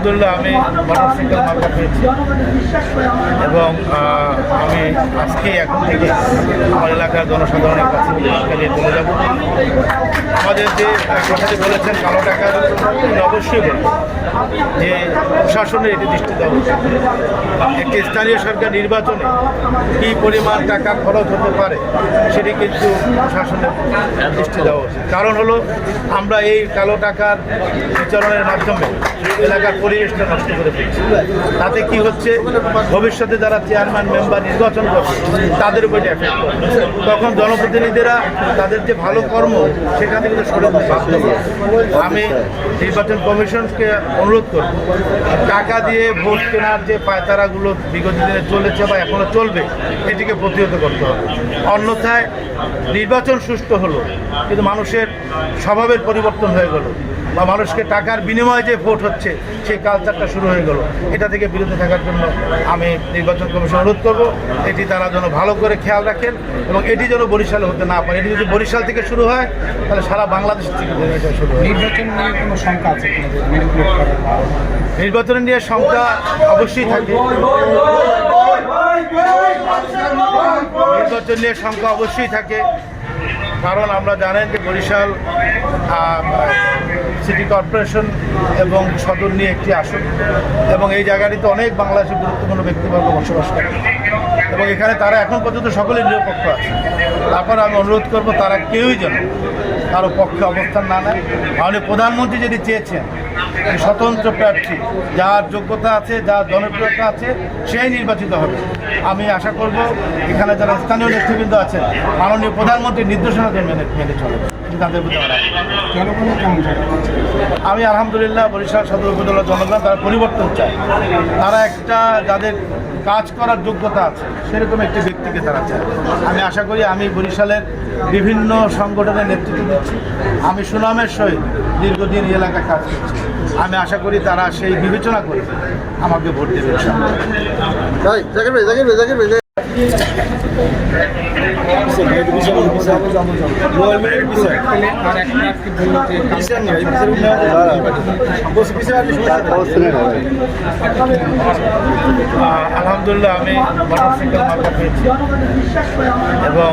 আলহামদুলিল্লাহ, আমি মোটরসাইকেল মার্কা পেয়েছি। এবং আমি আজকে এখন থেকে আমার এলাকার জনসাধারণের কাছে নিয়ে চলে যাব। আমাদের যে কথাটি বলেছেন কালো টাকার অবশ্যই বলবেন যে, প্রশাসনের এটি দৃষ্টি দেওয়া উচিত। একটি স্থানীয় সরকার নির্বাচনে কী পরিমাণ টাকা খরচ হতে পারে, সেটি কিন্তু প্রশাসনের দৃষ্টি দেওয়া উচিত। কারণ হলো, আমরা এই কালো টাকার বিচরণের মাধ্যমে এলাকার পরিবেশটা নষ্ট করে ফেলছি। তাতে কি হচ্ছে? ভবিষ্যতে যারা চেয়ারম্যান মেম্বার নির্বাচন করবে, তাদের উপর করবে। তখন জনপ্রতিনিধিরা তাদের যে ভালো কর্ম, সেখান থেকে তো সরে বাধ্য। আমি নির্বাচন কমিশনকে অনুরোধ করব, টাকা দিয়ে ভোট কেনার যে পায়তারাগুলো বিগত দিনে চলেছে বা এখনও চলবে, এটিকে প্রতিহত করতে হবে। অন্যথায় নির্বাচন সুষ্ঠু হলো, কিন্তু মানুষের স্বভাবের পরিবর্তন হয়ে গেল। বা মানুষকে টাকার বিনিময়ে যে ভোট হচ্ছে সেই কালচারটা শুরু হয়ে গেল। এটা থেকে বিরত থাকার জন্য আমি নির্বাচন কমিশন অনুরোধ করব। এটি তারা যেন ভালো করে খেয়াল রাখেন এবং এটি যেন বরিশালে হতে না পারে। এটি যদি বরিশাল থেকে শুরু হয় তাহলে সারা বাংলাদেশ থেকে শুরু হয়। নির্বাচন নিয়ে কোনো শঙ্কা আছে নির্বাচন নিয়ে সংখ্যা অবশ্যই থাকে। নির্বাচন নিয়ে সংখ্যা অবশ্যই থাকে। কারণ আমরা জানেন যে বরিশাল কর্পোরেশন এবং সদর নিয়ে একটি আসন। এবং এই জায়গাটিতে অনেক বাংলাদেশের গুরুত্বপূর্ণ ব্যক্তিবর্গ বসবাস করে। এবং এখানে তারা এখন পর্যন্ত সকলেই নিরপেক্ষ আছে। তারপর আমি অনুরোধ করব, তারা কেউই যেন কারও পক্ষে অবস্থান না নেয়। মাননীয় প্রধানমন্ত্রী যদি চেয়েছেন স্বতন্ত্র প্রার্থী, যার যোগ্যতা আছে, যার জনপ্রিয়তা আছে, সেই নির্বাচিত হবে। আমি আশা করব, এখানে যারা স্থানীয় নেতৃবৃন্দ আছেন, মাননীয় প্রধানমন্ত্রীর নির্দেশনাকে মেনে মেনে চলে তাদের প্রতি আমি আলহামদুলিল্লাহ বরিশাল সদর উপজেলার জনগণ, তারা পরিবর্তন চায়। তারা একটা যাদের কাজ করার যোগ্যতা আছে, সেরকম একটি ব্যক্তিকে তারা চায়। আমি আশা করি আমি বরিশালের বিভিন্ন সংগঠনের নেতৃত্ব দিচ্ছি। আমি সুনামের সহিত দীর্ঘদিন এই এলাকায় কাজ করছি। আমি আশা করি তারা সেই বিবেচনা করে আমাকে ভোট দেবে আলহামদুলিল্লাহ আমি মোটরসাইকেল পেয়েছি এবং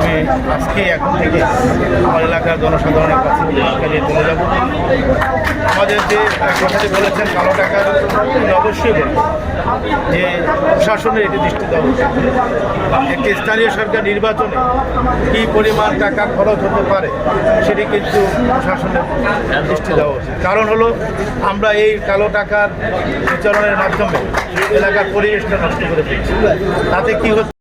আমি আজকে এখন থেকে আমার এলাকার জনসাধারণের কাছে নিয়ে চলে যাব। আমাদের যে কথাটি বলেছেন কালো টাকার অবশ্যই যে প্রশাসনের এটি দৃষ্টি দেওয়া একটি স্থানীয় সরকার নির্বাচনে কী পরিমাণ টাকা খরচ হতে পারে, সেটি কিন্তু প্রশাসনের দৃষ্টি দেওয়া উচিত। কারণ হলো, আমরা এই কালো টাকার বিচরণের মাধ্যমে এলাকার পরিবেশটা নষ্ট করে ফেলছি তাতে কি হচ্ছে?